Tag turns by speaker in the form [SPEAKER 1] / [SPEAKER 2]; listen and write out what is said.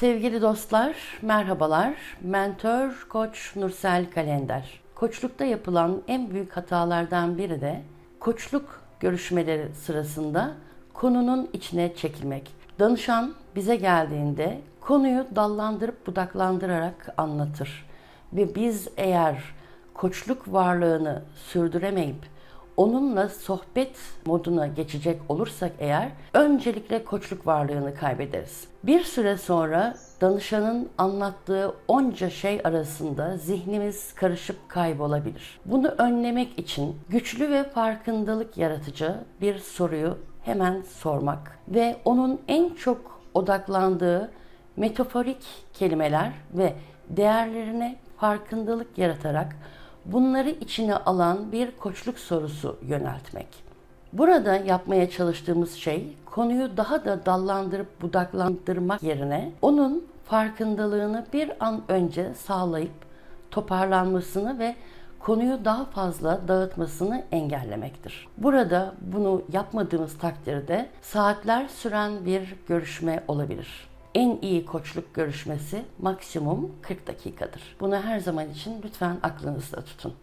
[SPEAKER 1] Sevgili dostlar, merhabalar. Mentör Koç Nursel Kalender. Koçlukta yapılan en büyük hatalardan biri de koçluk görüşmeleri sırasında konunun içine çekilmek. Danışan bize geldiğinde konuyu dallandırıp budaklandırarak anlatır. Ve biz eğer koçluk varlığını sürdüremeyip onunla sohbet moduna geçecek olursak eğer öncelikle koçluk varlığını kaybederiz. Bir süre sonra danışanın anlattığı onca şey arasında zihnimiz karışıp kaybolabilir. Bunu önlemek için güçlü ve farkındalık yaratıcı bir soruyu hemen sormak ve onun en çok odaklandığı metaforik kelimeler ve değerlerine farkındalık yaratarak bunları içine alan bir koçluk sorusu yöneltmek. Burada yapmaya çalıştığımız şey konuyu daha da dallandırıp budaklandırmak yerine onun farkındalığını bir an önce sağlayıp toparlanmasını ve konuyu daha fazla dağıtmasını engellemektir. Burada bunu yapmadığımız takdirde saatler süren bir görüşme olabilir. En iyi koçluk görüşmesi maksimum 40 dakikadır. Bunu her zaman için lütfen aklınızda tutun.